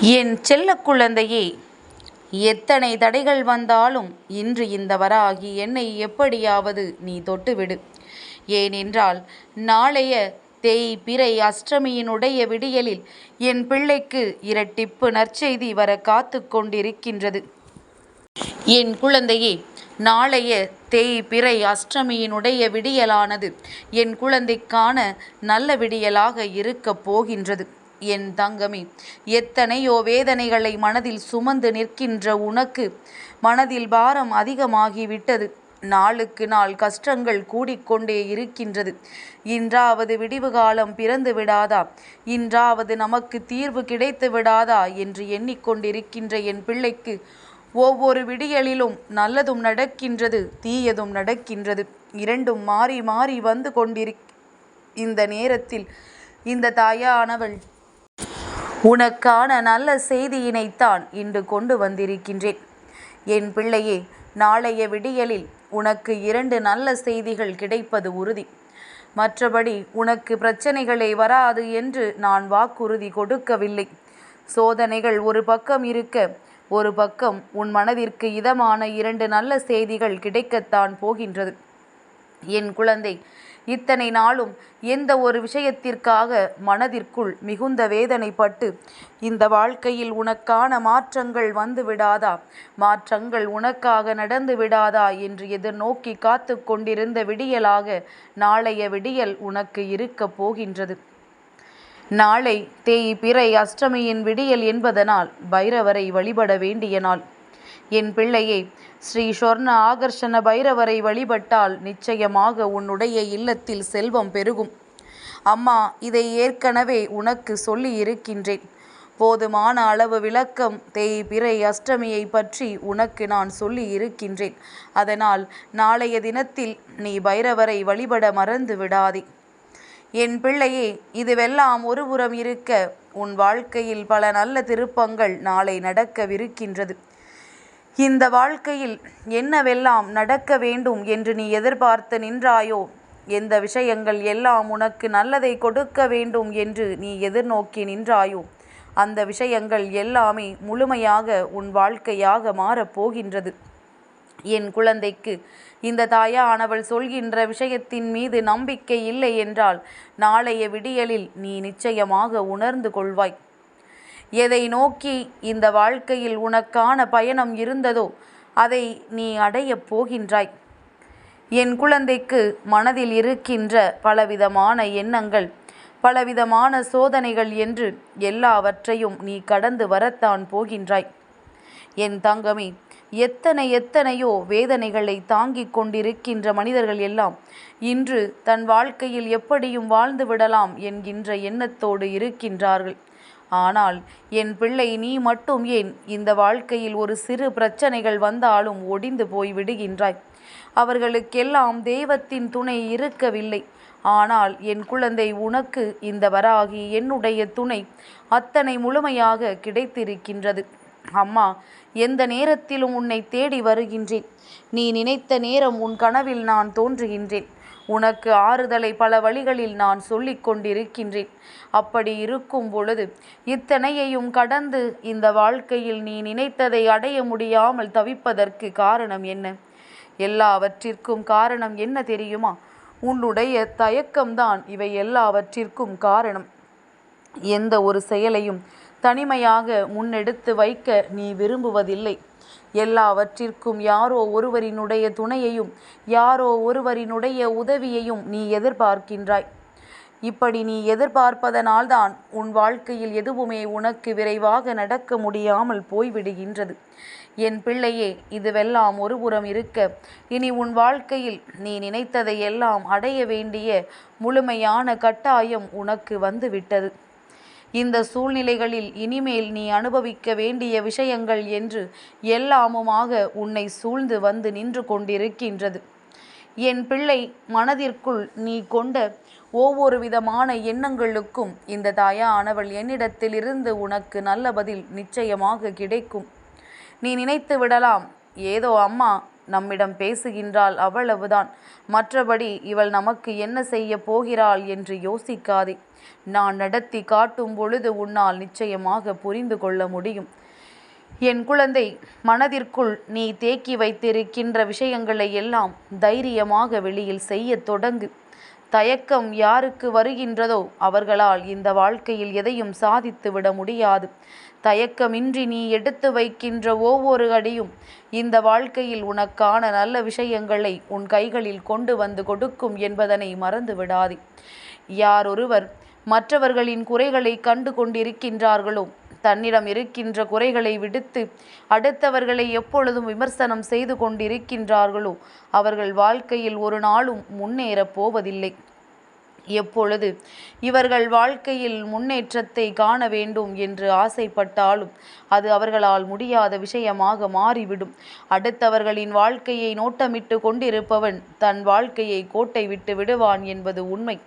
என் செல்ல குழந்தையே எத்தனை தடைகள் வந்தாலும் இன்று இந்த வராகி என்னை எப்படியாவது நீ தொட்டுவிடு. ஏனென்றால் நாளைய தேய்பிறை அஷ்டமியினுடைய விடியலில் என் பிள்ளைக்கு இரட்டிப்பு நற்செய்தி வர காத்து கொண்டிருக்கின்றது. என் குழந்தையே நாளைய தேய்பிறை அஷ்டமியினுடைய விடியலானது என் குழந்தைக்கான நல்ல விடியலாக இருக்கப் போகின்றது. என் தங்கமே எத்தனையோ வேதனைகளை மனதில் சுமந்து நிற்கின்ற உனக்கு மனதில் பாரம் அதிகமாகிவிட்டது. நாளுக்கு நாள் கஷ்டங்கள் கூடிக்கொண்டே இருக்கின்றது. இன்றாவது விடிவு காலம் பிறந்து விடாதா? இன்றாவது நமக்கு தீர்வு கிடைத்து விடாதா? என்று எண்ணிக்கொண்டிருக்கின்ற என் பிள்ளைக்கு ஒவ்வொரு விடியலிலும் நல்லதும் நடக்கின்றது தீயதும் நடக்கின்றது. இரண்டும் மாறி மாறி வந்து கொண்டிரு இந்த நேரத்தில் இந்த தாயானவள் உனக்கான நல்ல செய்தியினைத்தான் இன்று கொண்டு வந்திருக்கின்றேன். என் பிள்ளையே நாளைய விடியலில் உனக்கு இரண்டு நல்ல செய்திகள் கிடைப்பது உறுதி. மற்றபடி உனக்கு பிரச்சனைகளே வராது என்று நான் வாக்குறுதி கொடுக்கவில்லை. சோதனைகள் ஒரு பக்கம் இருக்க ஒரு பக்கம் உன் மனதிற்கு இதமான இரண்டு நல்ல செய்திகள் கிடைக்கத்தான் போகின்றது. என் குழந்தை இத்தனை நாளும் எந்த ஒரு விஷயத்திற்காக மனதிற்குள் மிகுந்த வேதனைப்பட்டு இந்த வாழ்க்கையில் உனக்கான மாற்றங்கள் வந்து விடாதா? மாற்றங்கள் உனக்காக நடந்து விடாதா என்று எதிர்நோக்கி காத்து கொண்டிருந்த விடியலாக நாளைய விடியல் உனக்கு இருக்கப் போகின்றது. நாளை தேய் பிறை அஷ்டமியின் விடியல் என்பதனால் பைரவரை வழிபட வேண்டிய நாள். என் பிள்ளையை ஸ்ரீ சொர்ண ஆகர்ஷண பைரவரை வழிபட்டால் நிச்சயமாக உன்னுடைய இல்லத்தில் செல்வம் பெருகும். அம்மா இதை ஏற்கனவே உனக்கு சொல்லி இருக்கின்றேன் போதுமான அளவு விளக்கம் தேய் பிறை அஷ்டமியை பற்றி உனக்கு நான் சொல்லி இருக்கின்றேன் அதனால் நாளைய தினத்தில் நீ பைரவரை வழிபட மறந்து விடாதே. என் பிள்ளையே இதுவெல்லாம் ஒருபுறம் இருக்க உன் வாழ்க்கையில் பல நல்ல திருப்பங்கள் நாளை நடக்கவிருக்கின்றது. இந்த வாழ்க்கையில் என்னவெல்லாம் நடக்க வேண்டும் என்று நீ எதிர்பார்த்து நின்றாயோ? எந்த விஷயங்கள் எல்லாம் உனக்கு நல்லதை கொடுக்க வேண்டும் என்று நீ எதிர்நோக்கி நின்றாயோ? அந்த விஷயங்கள் எல்லாமே முழுமையாக உன் வாழ்க்கையாக மாறப்போகின்றது என் குழந்தைக்கு இந்த தாயானவள் சொல்கின்ற விஷயத்தின் மீது நம்பிக்கை இல்லை என்றால் நாளைய விடியலில் நீ நிச்சயமாக உணர்ந்து கொள்வாய். எதை நோக்கி இந்த வாழ்க்கையில் உனக்கான பயணம் இருந்ததோ அதை நீ அடையப் போகின்றாய். என் குழந்தைக்கு மனதில் இருக்கின்ற பலவிதமான எண்ணங்கள் பலவிதமான சோதனைகள் என்று எல்லாவற்றையும் நீ கடந்து வரத்தான் போகின்றாய். என் தங்கமே எத்தனை எத்தனையோ வேதனைகளை தாங்கிக் கொண்டிருக்கின்ற மனிதர்கள் எல்லாம் இன்று தன் வாழ்க்கையில் எப்படியும் வாழ்ந்து விடலாம் என்கின்ற எண்ணத்தோடு இருக்கின்றார்கள். ஆனால் என் பிள்ளை நீ மட்டும் ஏன் இந்த வாழ்க்கையில் ஒரு சிறு பிரச்சனைகள் வந்தாலும் ஒடிந்து போய் விடுகின்றாய்? அவர்களுக்கெல்லாம் தெய்வத்தின் துணை இருக்கவில்லை. ஆனால் என் குழந்தை உனக்கு இந்த வராகி என்னுடைய துணை அத்தனை முழுமையாக கிடைத்திருக்கின்றது. அம்மா எந்த நேரத்திலும் உன்னை தேடி வருகின்றேன். நீ நினைத்த நேரம் உன் கனவில் நான் தோன்றுகின்றேன். உனக்கு ஆறுதலை பல வழிகளில் நான் சொல்லிக் கொண்டிருக்கின்றேன். அப்படி இருக்கும் பொழுது இத்தனையையும் கடந்து இந்த வாழ்க்கையில் நீ நினைத்ததை அடைய முடியாமல் தவிப்பதற்கு காரணம் என்ன? எல்லாவற்றிற்கும் காரணம் என்ன தெரியுமா? உன்னுடைய தயக்கம்தான் இவை எல்லாவற்றிற்கும் காரணம். எந்த ஒரு செயலையும் தனிமையாக முன்னெடுத்து வைக்க நீ விரும்புவதில்லை. எல்லாவற்றிற்கும் யாரோ ஒருவரினுடைய துணையையும் யாரோ ஒருவரினுடைய உதவியையும் நீ எதிர்பார்க்கின்றாய். இப்படி நீ எதிர்பார்ப்பதனால்தான் உன் வாழ்க்கையில் எதுவுமே உனக்கு விரைவாக நடக்க முடியாமல் போய்விடுகின்றது. என் பிள்ளையே இதுவெல்லாம் ஒருபுறம் இருக்க இனி உன் வாழ்க்கையில் நீ நினைத்ததை எல்லாம் அடைய வேண்டிய முழுமையான கட்டாயம் உனக்கு வந்துவிட்டது. இந்த சூழ்நிலைகளில் இனிமேல் நீ அனுபவிக்க வேண்டிய விஷயங்கள் என்று எல்லாமுமாக உன்னை சூழ்ந்து வந்து நின்று கொண்டிருக்கின்றது. என் பிள்ளை மனதிற்குள் நீ கொண்ட ஒவ்வொரு விதமான எண்ணங்களுக்கும் இந்த தாயானவள் என்னிடத்திலிருந்து உனக்கு நல்ல பதில் நிச்சயமாக கிடைக்கும். நீ நினைத்து விடலாம் ஏதோ அம்மா நம்மிடம் பேசுகின்றாள் அவ்வளவுதான். மற்றபடி இவள் நமக்கு என்ன செய்ய போகிறாள் என்று யோசிக்காதே. நான் நடத்தி காட்டும் பொழுது உன்னால் நிச்சயமாக புரிந்து கொள்ள முடியும். என் குழந்தை மனதிற்குள் நீ தேக்கி வைத்திருக்கின்ற விஷயங்களை எல்லாம் தைரியமாக வெளியில் செய்ய தொடங்கு. தயக்கம் யாருக்கு வருகின்றதோ அவர்களால் இந்த வாழ்க்கையில் எதையும் சாதித்து விட முடியாது. தயக்கமின்றி நீ எடுத்து வைக்கின்ற ஒவ்வொரு அடியும் இந்த வாழ்க்கையில் உனக்கான நல்ல விஷயங்களை உன் கைகளில் கொண்டு வந்து கொடுக்கும் என்பதனை மறந்து விடாதே. யாரொருவர் மற்றவர்களின் குறைகளை கண்டு கொண்டிருக்கின்றார்களோ தன்னிடம் இருக்கின்ற குறைகளை விடுத்து அடுத்தவர்களை எப்பொழுதும் விமர்சனம் செய்து கொண்டிருக்கின்றார்களோ அவர்கள் வாழ்க்கையில் ஒரு நாளும் முன்னேறப் போவதில்லை. எப்பொழுது? இவர்கள் வாழ்க்கையில் முன்னேற்றத்தை காண வேண்டும் என்று ஆசைப்பட்டாலும் அது அவர்களால் முடியாத விஷயமாக மாறிவிடும். அடுத்தவர்களின் வாழ்க்கையை நோட்டமிட்டு கொண்டிருப்பவன் தன் வாழ்க்கையை கோட்டை விட்டு விடுவான் என்பது உண்மை.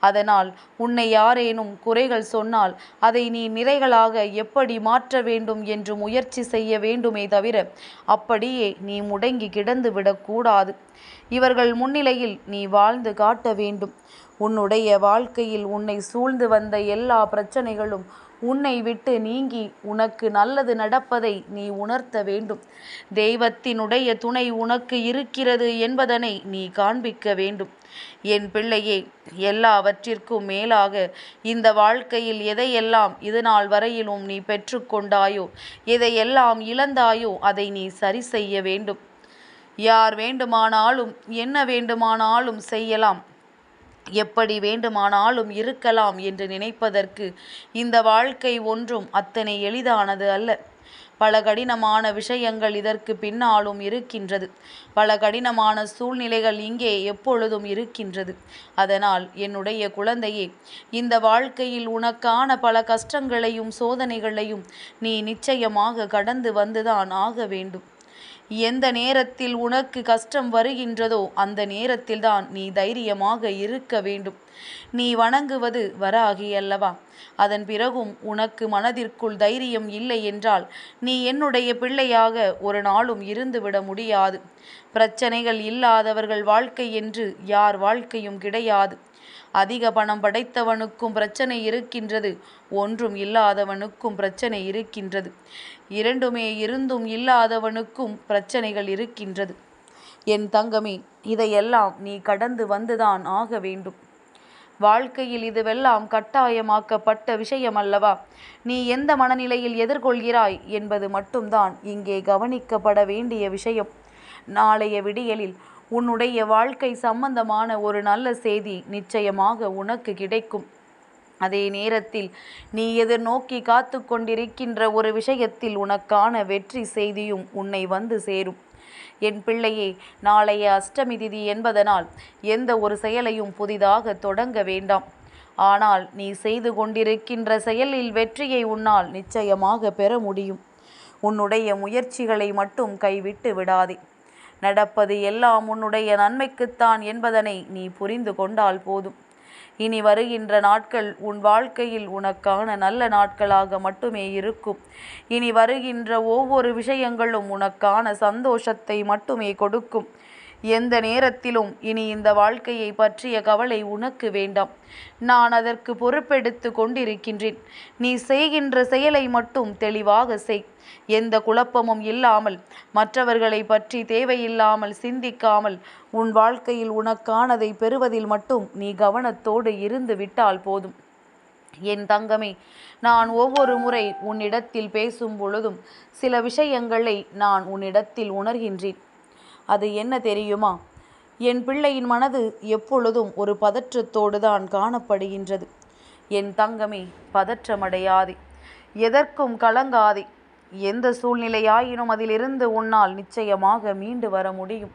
அதனால் உன்னை யாரேனும் குறைகள் சொன்னால் அதை நீ நிறைகளாக எப்படி மாற்ற வேண்டும் என்று முயற்சி செய்ய வேண்டுமே தவிர அப்படியே நீ முடங்கி கிடந்து விடக்கூடாது இவர்கள் முன்னிலையில் நீ வாழ்ந்து காட்ட வேண்டும். உன்னுடைய வாழ்க்கையில் உன்னை சூழ்ந்து வந்த எல்லா பிரச்சனைகளும் உன்னை விட்டு நீங்கி உனக்கு நல்லது நடப்பதை நீ உணர்த்த வேண்டும். தெய்வத்தினுடைய துணை உனக்கு இருக்கிறது என்பதனை நீ காண்பிக்க வேண்டும். என் பிள்ளையே எல்லாவற்றிற்கும் மேலாக இந்த வாழ்க்கையில் எதையெல்லாம் இதுநாள் வரையிலும் நீ பெற்றுக்கொண்டாயோ எதையெல்லாம் இழந்தாயோ அதை நீ சரி செய்ய வேண்டும். யார் வேண்டுமானாலும் என்ன வேண்டுமானாலும் செய்யலாம். எப்படி வேண்டுமானாலும் இருக்கலாம் என்று நினைப்பதற்கு இந்த வாழ்க்கை ஒன்றும் அத்தனை எளிதானது அல்ல. பல கடினமான விஷயங்கள் இதற்கு பின்னாலும் இருக்கின்றது. பல கடினமான சூழ்நிலைகள் இங்கே எப்பொழுதும் இருக்கின்றது. அதனால் என்னுடைய குழந்தையே இந்த வாழ்க்கையில் உனக்கான பல கஷ்டங்களையும் சோதனைகளையும் நீ நிச்சயமாக கடந்து வந்துதான் ஆக வேண்டும். எந்த நேரத்தில் உனக்கு கஷ்டம் வருகின்றதோ அந்த நேரத்தில்தான் நீ தைரியமாக இருக்க வேண்டும். நீ வணங்குவது வராகி அல்லவா? அதன் பிறகும் உனக்கு மனதிற்குள் தைரியம் இல்லை என்றால் நீ என்னுடைய பிள்ளையாக ஒரு நாளும் இருந்துவிட முடியாது. பிரச்சனைகள் இல்லாதவர்கள் வாழ்க்கை என்று யார் வாழ்க்கையும் கிடையாது. அதிக பணம் படைத்தவனுக்கும் பிரச்சனை இருக்கின்றது. ஒன்றும் இல்லாதவனுக்கும் பிரச்சனை இருக்கின்றது. இரண்டுமே இருந்தும் இல்லாதவனுக்கும் பிரச்சனைகள் இருக்கின்றது. என் தங்கமே இதையெல்லாம் நீ கடந்து வந்துதான் ஆக வேண்டும். வாழ்க்கையில் இதுவெல்லாம் கட்டாயமாக்கப்பட்ட விஷயம் அல்லவா நீ எந்த மனநிலையில் எதிர்கொள்கிறாய் என்பது மட்டும்தான் இங்கே கவனிக்கப்பட வேண்டிய விஷயம். நாளைய விடியலில் உன்னுடைய வாழ்க்கை சம்பந்தமான ஒரு நல்ல செய்தி நிச்சயமாக உனக்கு கிடைக்கும். அதே நேரத்தில் நீ எதிர்நோக்கி காத்து கொண்டிருக்கின்ற ஒரு விஷயத்தில் உனக்கான வெற்றி செய்தியும் உன்னை வந்து சேரும். என் பிள்ளையே நாளைய அஷ்டமி திதி என்பதனால் எந்த ஒரு செயலையும் புதிதாக தொடங்க வேண்டாம். ஆனால் நீ செய்து கொண்டிருக்கின்ற செயலில் வெற்றியை உன்னால் நிச்சயமாக பெற முடியும். உன்னுடைய முயற்சிகளை மட்டும் கைவிட்டு விடாதே. நடப்பது எல்லாம் உன்னுடைய நன்மைக்குத்தான் என்பதனை நீ புரிந்து கொண்டால் போதும். இனி வருகின்ற நாட்கள் உன் வாழ்க்கையில் உனக்கான நல்ல நாட்களாக மட்டுமே இருக்கும். இனி வருகின்ற ஒவ்வொரு விஷயங்களும் உனக்கான சந்தோஷத்தை மட்டுமே கொடுக்கும். எந்த நேரத்திலும் இனி இந்த வாழ்க்கையை பற்றிய கவலை உனக்கு வேண்டாம். நான் அதற்கு பொறுப்பெடுத்து கொண்டிருக்கின்றேன். நீ செய்கின்ற செயலை மட்டும் தெளிவாக செய். எந்த குழப்பமும் இல்லாமல் மற்றவர்களை பற்றி தேவையில்லாமல் சிந்திக்காமல் உன் வாழ்க்கையில் உனக்கானதை பெறுவதில் மட்டும் நீ கவனத்தோடு இருந்து விட்டால் போதும். என் தங்கமே நான் ஒவ்வொரு முறை உன்னிடத்தில் பேசும் பொழுதும் சில விஷயங்களை நான் உன்னிடத்தில் உணர்கின்றேன். அது என்ன தெரியுமா? என் பிள்ளையின் மனது எப்பொழுதும் ஒரு பதற்றத்தோடு தான் காணப்படுகின்றது. என் தங்கமே பதற்றமடையாதே. எதற்கும் கலங்காதே. எந்த சூழ்நிலையாயினும் அதிலிருந்து உன்னால் நிச்சயமாக மீண்டு வர முடியும்.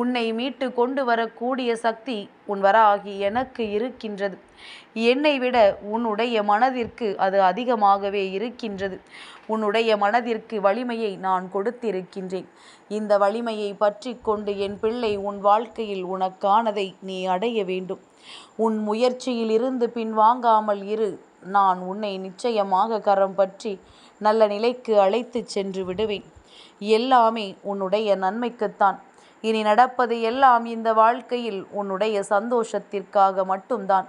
உன்னை மீட்டு கொண்டு வரக்கூடிய சக்தி உன் வராகி எனக்கு இருக்கின்றது. என்னை விட உன்னுடைய மனதிற்கு அது அதிகமாகவே இருக்கின்றது. உன்னுடைய மனதிற்கு வலிமையை நான் கொடுத்திருக்கின்றேன். இந்த வலிமையை பற்றி கொண்டு என் பிள்ளை உன் வாழ்க்கையில் உனக்கானதை நீ அடைய வேண்டும். உன் முயற்சியில் இருந்து பின்வாங்காமல் இரு. நான் உன்னை நிச்சயமாக கரம் பற்றி நல்ல நிலைக்கு அழைத்து சென்று விடுவேன். எல்லாமே உன்னுடைய நன்மைக்குத்தான். இனி நடப்பது எல்லாம் இந்த வாழ்க்கையில் உன்னுடைய சந்தோஷத்திற்காக மட்டும்தான்.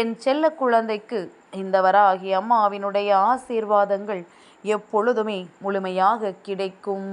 என் செல்ல குழந்தைக்கு இந்த வராகி அம்மாவினுடைய ஆசீர்வாதங்கள் எப்பொழுதுமே முழுமையாக கிடைக்கும்.